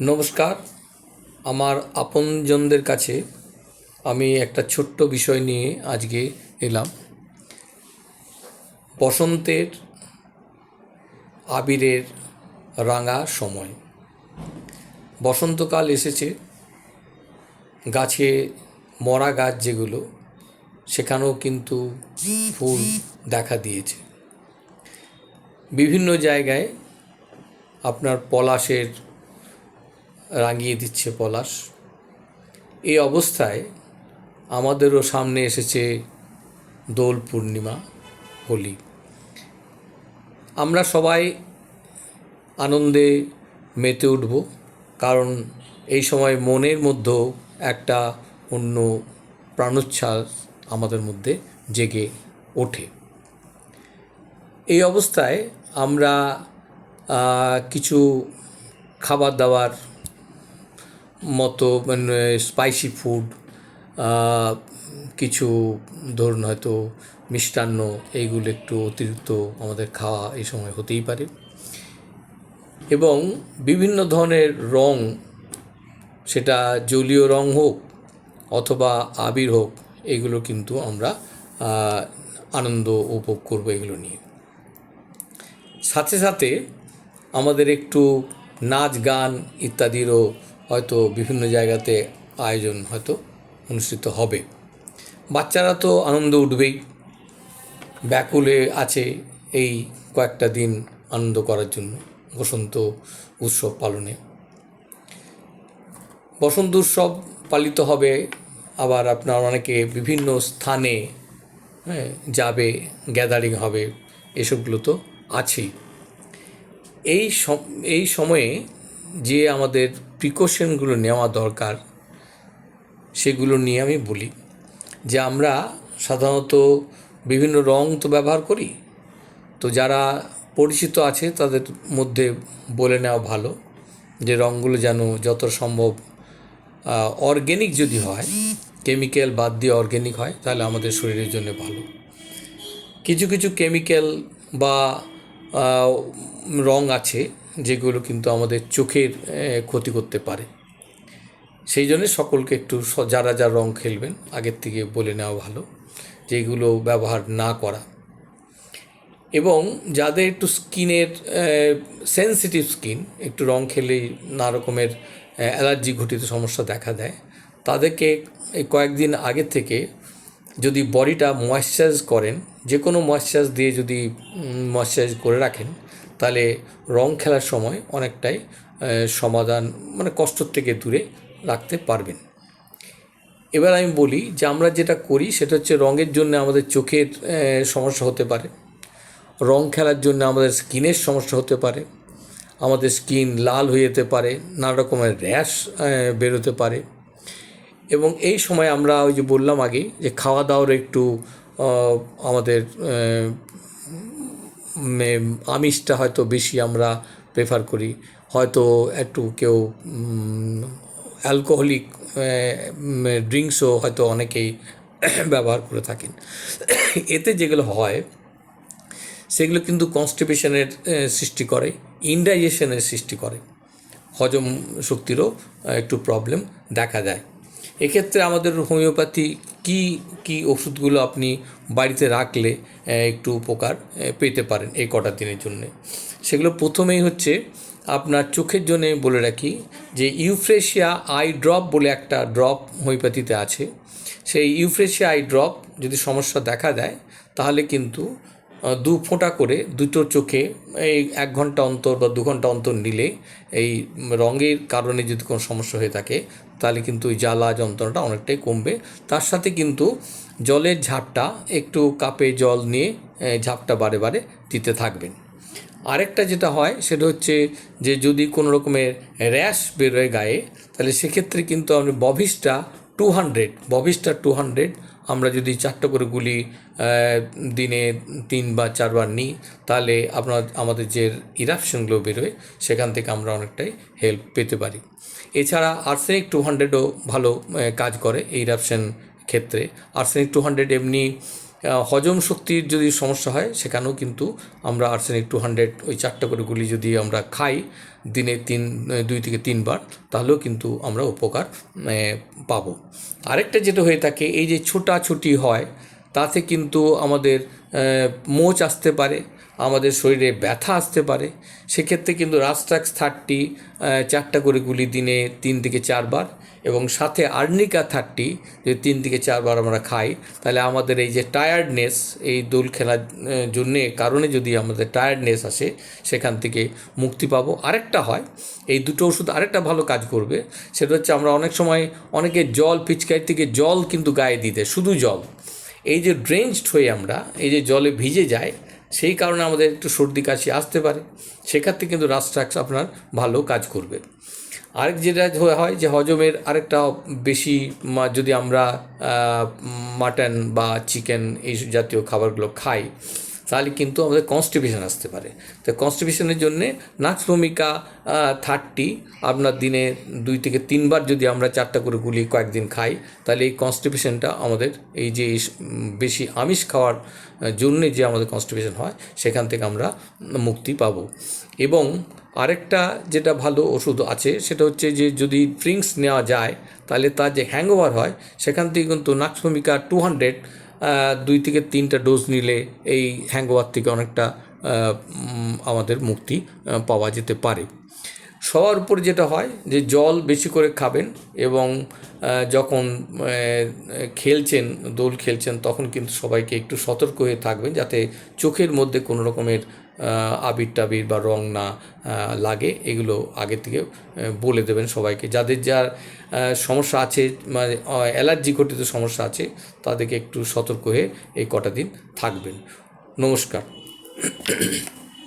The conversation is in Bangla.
নমস্কার। আমার আপনজনদের কাছে আমি একটা ছোট্ট বিষয় নিয়ে আজকে এলাম। বসন্তের আবিরের রাঙা সময়। বসন্তকাল এসেছে। গাছে মরা গাছ যেগুলো, সেখানেও কিন্তু ফুল দেখা দিয়েছে। বিভিন্ন জায়গায় আপনার পলাশের রাঙিয়ে দিচ্ছে পলাশ। এই অবস্থায় আমাদেরও সামনে এসেছে দোল পূর্ণিমা, হোলি। আমরা সবাই আনন্দে মেতে উঠব, কারণ এই সময় মনের মধ্যেও একটা অন্য প্রাণোচ্ছ্বাস আমাদের মধ্যে জেগে ওঠে। এই অবস্থায় আমরা কিছু খাবার দাবার মতো মানে স্পাইসি ফুড কিছু ধরুন হয়তো মিষ্টান্ন, এইগুলো একটু অতিরিক্ত আমাদের খাওয়া এই সময় হতেই পারে। এবং বিভিন্ন ধরনের রং, সেটা জলীয় রং হোক অথবা আবির হোক, এগুলো কিন্তু আমরা আনন্দ উপভোগ করব এগুলো নিয়ে। সাথে সাথে আমাদের একটু নাচ গান ইত্যাদিরও হয়তো বিভিন্ন জায়গাতে আয়োজন হয়তো অনুষ্ঠিত হবে। বাচ্চারা তো আনন্দ উঠবেই। ব্যাকুলে আছে এই কয়েকটা দিন আনন্দ করার জন্য বসন্ত উৎসব পালনে। বসন্ত উৎসব পালিত হবে, আবার আপনার অনেকে বিভিন্ন স্থানে হ্যাঁ যাবে গ্যাদারিং হবে, এসবগুলো তো আছেই। এই এই সময়ে যে আমাদের প্রিকশনগুলো নেওয়া দরকার, সেগুলো নিয়ে আমি বলি যে আমরা সাধারণত বিভিন্ন রং তো ব্যবহার করি, তো যারা পরিচিত আছে তাদের মধ্যে বলে নেওয়া ভালো যে রঙগুলো যেন যত সম্ভব অর্গ্যানিক যদি হয় কেমিক্যাল বাদ দিয়ে অর্গ্যানিক হয়, তাহলে আমাদের শরীরের জন্য ভালো। কিছু কিছু কেমিক্যাল বা রং আছে যেগুলো কিন্তু আমাদের চোখের ক্ষতি করতে পারে। সেই জন্য সকলকে একটু যারা যা রং খেলবেন, আগের থেকে বলে নেওয়া ভালো যেগুলো ব্যবহার না করা। এবং যাদের একটু স্কিনের সেন্সিটিভ স্কিন, একটু রং খেলেই নানা রকমের অ্যালার্জি ঘটিত সমস্যা দেখা দেয়, তাদেরকে কয়েকদিন আগে থেকে যদি বডিটা ময়েশ্চারাইজ করেন যে কোনো ময়েশ্চারাইজ দিয়ে যদি ময়েশ্চারাইজ করে রাখেন তাহলে রং খেলার সময় অনেকটাই সমাধান মানে কষ্টর থেকে দূরে রাখতে পারবেন। এবার আমি বলি যে আমরা যেটা করি সেটা হচ্ছে রঙের জন্য আমাদের চোখের সমস্যা হতে পারে। রং খেলার জন্য আমাদের স্কিনের সমস্যা হতে পারে। আমাদের স্কিন লাল হয়ে যেতে পারে, নানা রকমের র্যাশ বেরোতে পারে। এবং এই সময় আমরা ওই যে বললাম আগে যে খাওয়া দাওয়ার একটু আমাদের আমিষটা হয়তো বেশি আমরা প্রেফার করি। হয়তো একটু কেউ অ্যালকোহলিক ড্রিঙ্কসও হয়তো অনেকেই ব্যবহার করে থাকেন। এতে যেগুলো হয়, সেগুলো কিন্তু কনস্টিপেশনের সৃষ্টি করে ইনডাইজেশনের সৃষ্টি করে। হজম শক্তিরও একটু প্রবলেম দেখা দেয়। এক্ষেত্রে আমাদের হোমিওপ্যাথি কি কি ওষুধগুলো আপনি বাড়িতে রাখলে একটু উপকার পেতে পারেন এই কটা দিনের জন্যে? সেগুলো প্রথমেই হচ্ছে আপনার চোখের জন্যে বলে রাখি যে ইউফ্রেশিয়া আই ড্রপ বলে একটা ড্রপ হোমিওপ্যাথিতে আছে। সেই ইউফ্রেশিয়া আই ড্রপ যদি সমস্যা দেখা দেয়, তাহলে কিন্তু দু ফোঁটা করে দুটো চোখে এই এক ঘণ্টা অন্তর বা দু ঘণ্টা অন্তর নিলে এই রঙের কারণে যদি কোনো সমস্যা হয়ে থাকে, তাহলে কিন্তু ওই জ্বালা যন্ত্রণাটা অনেকটাই কমবে। তার সাথে কিন্তু জলের ঝাপটা একটু কাপে জল নিয়ে ঝাপটা বারে বারে দিতে থাকবেন। আরেকটা যেটা হয়, সেটা হচ্ছে যে যদি কোনো রকমের র্যাশ বেরোয় গায়ে, তাহলে সেক্ষেত্রে কিন্তু আমরা বভিসটা টু হান্ড্রেড, বভিসটা টু হান্ড্রেড আমরা যদি চারটে করে গুলি দিনে তিন বা চারবার নিই, তাহলে আপনার, আমাদের যে ইরাপশনগুলো বেরোয়, সেখান থেকে আমরা অনেকটাই হেল্প পেতে পারি। এছাড়া আর্সেনিক টু হান্ড্রেডও ভালো কাজ করে এই ইরাপশন ক্ষেত্রে। আর্সেনিক টু হান্ড্রেড এমনি হজম শক্তির যদি সমস্যা হয়, সেখানেও কিন্তু আমরা আর্সেনিক টু হান্ড্রেড ওই চারটা করে গুলি যদি আমরা খাই দিনে তিন দুই থেকে তিনবার, তাহলেও কিন্তু আমরা উপকার পাব। আরেকটা যেটা হয়ে থাকে, এই যে ছোটাছুটি হয়, তাতে কিন্তু আমাদের মোচ আসতে পারে আমাদের শরীরে ব্যথা আসতে পারে। সেক্ষেত্রে কিন্তু রাস্ট্রাক্স থার্টি চারটা করে গুলি দিনে তিন থেকে চারবার এবং সাথে আর্নিকা থার্টি, যদি তিন থেকে চারবার আমরা খাই, তাহলে আমাদের এই যে টায়ার্ডনেস এই দোল খেলার জন্যে, কারণে যদি আমাদের টায়ার্ডনেস আসে, সেখান থেকে মুক্তি পাবো। আরেকটা হয়, এই দুটো ওষুধ আরেকটা ভালো কাজ করবে, সেটা হচ্ছে আমরা অনেক সময় অনেকে জল পিচকারি থেকে জল কিন্তু গায়ে দিতে শুধু জল। এই যে ড্রেঞ্চড হয়ে আমরা, এই যে জলে ভিজে যায় সেই কারণে আমাদের একটু সর্দি কাশি আসতে পারে। সেক্ষেত্রে কিন্তু রাস্ট্রাক্স আপনার ভালো কাজ করবে। আরেক যেটা হয় যে হজমের আরেকটা বেশি যদি আমরা মাটন বা চিকেন এই জাতীয় খাবারগুলো খাই তাহলে কিন্তু আমাদের কনস্টিপেশন আসতে পারে। তো কনস্টিপেশনের জন্যে নাক্স ভূমিকা থার্টি আপনার দিনে দুই থেকে তিনবার যদি আমরা চারটা করে গুলি কয়েকদিন খাই, তাহলে এই কনস্টিপেশনটা আমাদের এই যে বেশি আমিষ খাওয়ার জন্যে যে আমাদের কনস্টিপেশন হয়, সেখান থেকে আমরা মুক্তি পাব। এবং আরেকটা যেটা ভালো ওষুধ আছে, সেটা হচ্ছে যে যদি ড্রিঙ্কস নেওয়া যায়, তাহলে তার যে হ্যাংওভার হয়, সেখান থেকে কিন্তু নাক্সভূমিকা টু হান্ড্রেড দুই থেকে তিনটা ডোজ নিলে এই হ্যাংওভার থেকে অনেকটা আমাদের মুক্তি পাওয়া যেতে পারে। সবার উপর যেটা হয় যে জল বেশি করে খাবেন এবং যখন খেলছেন দোল খেলছেন, তখন কিন্তু সবাইকে একটু সতর্ক হয়ে থাকবেন যাতে চোখের মধ্যে কোনো রকমের আবির টাবির বা রং না লাগে, এগুলো আগে থেকে বলে দেবেন সবাইকে। যাদের যার সমস্যা আছে মানে অ্যালার্জি ঘটিত সমস্যা আছে, তাদেরকে একটু সতর্ক হয়ে এই কটা দিন থাকবেন। নমস্কার।